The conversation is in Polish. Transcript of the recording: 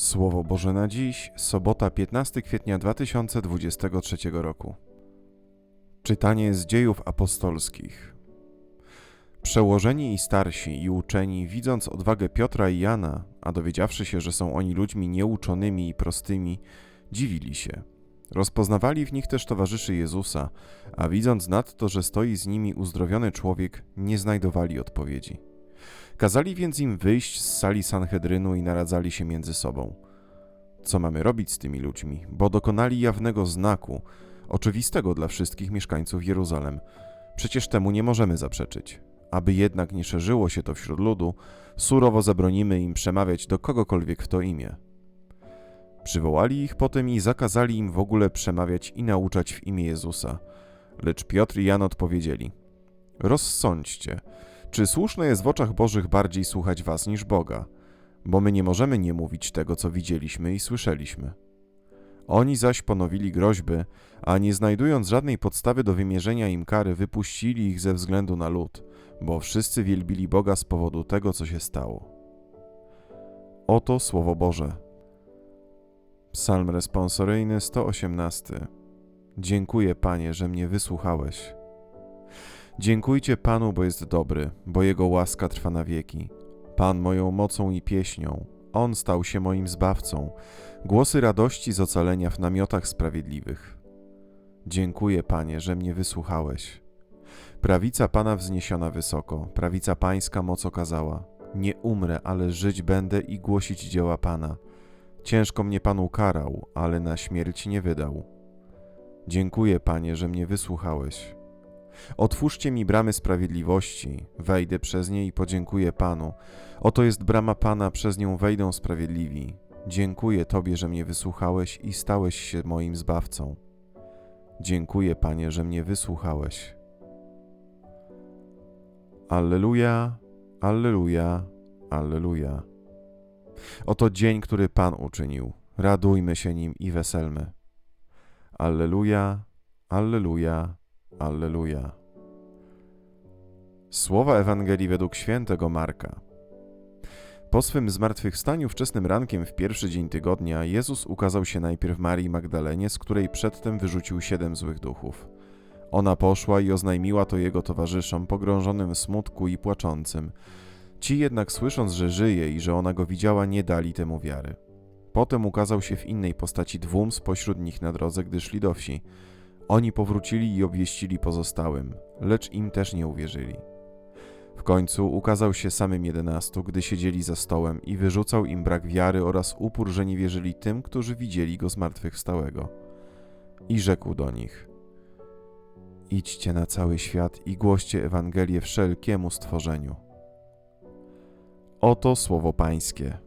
Słowo Boże na dziś, sobota 15 kwietnia 2023 roku. Czytanie z dziejów apostolskich. Przełożeni i starsi i uczeni, widząc odwagę Piotra i Jana, a dowiedziawszy się, że są oni ludźmi nieuczonymi i prostymi, dziwili się. Rozpoznawali w nich też towarzyszy Jezusa, a widząc nadto, że stoi z nimi uzdrowiony człowiek, nie znajdowali odpowiedzi. Kazali więc im wyjść z sali Sanhedrynu i naradzali się między sobą. Co mamy robić z tymi ludźmi, bo dokonali jawnego znaku, oczywistego dla wszystkich mieszkańców Jeruzalem. Przecież temu nie możemy zaprzeczyć. Aby jednak nie szerzyło się to wśród ludu, surowo zabronimy im przemawiać do kogokolwiek w to imię. Przywołali ich potem i zakazali im w ogóle przemawiać i nauczać w imię Jezusa. Lecz Piotr i Jan odpowiedzieli: Rozsądźcie, czy słuszne jest w oczach Bożych bardziej słuchać was niż Boga? Bo my nie możemy nie mówić tego, co widzieliśmy i słyszeliśmy. Oni zaś ponowili groźby, a nie znajdując żadnej podstawy do wymierzenia im kary, wypuścili ich ze względu na lud, bo wszyscy wielbili Boga z powodu tego, co się stało. Oto Słowo Boże. Psalm responsoryjny 118. Dziękuję, Panie, że mnie wysłuchałeś. Dziękujcie Panu, bo jest dobry, bo Jego łaska trwa na wieki. Pan moją mocą i pieśnią, On stał się moim zbawcą. Głosy radości z ocalenia w namiotach sprawiedliwych. Dziękuję, Panie, że mnie wysłuchałeś. Prawica Pana wzniesiona wysoko, prawica Pańska moc okazała. Nie umrę, ale żyć będę i głosić dzieła Pana. Ciężko mnie Pan ukarał, ale na śmierć nie wydał. Dziękuję, Panie, że mnie wysłuchałeś. Otwórzcie mi bramy sprawiedliwości, wejdę przez nie i podziękuję Panu. Oto jest brama Pana, przez nią wejdą sprawiedliwi. Dziękuję Tobie, że mnie wysłuchałeś i stałeś się moim zbawcą. Dziękuję, Panie, że mnie wysłuchałeś. Alleluja, Alleluja, Alleluja. Oto dzień, który Pan uczynił. Radujmy się nim i weselmy. Alleluja, Alleluja, Alleluja. Słowa Ewangelii według świętego Marka. Po swym zmartwychwstaniu wczesnym rankiem w pierwszy dzień tygodnia Jezus ukazał się najpierw Marii Magdalenie, z której przedtem wyrzucił siedem złych duchów. Ona poszła i oznajmiła to jego towarzyszom, pogrążonym w smutku i płaczącym. Ci jednak słysząc, że żyje i że ona go widziała, nie dali temu wiary. Potem ukazał się w innej postaci dwóm spośród nich na drodze, gdy szli do wsi. Oni powrócili i obwieścili pozostałym, lecz im też nie uwierzyli. W końcu ukazał się samym jedenastu, gdy siedzieli za stołem i wyrzucał im brak wiary oraz upór, że nie wierzyli tym, którzy widzieli go zmartwychwstałego. I rzekł do nich: Idźcie na cały świat i głoście Ewangelię wszelkiemu stworzeniu. Oto słowo Pańskie.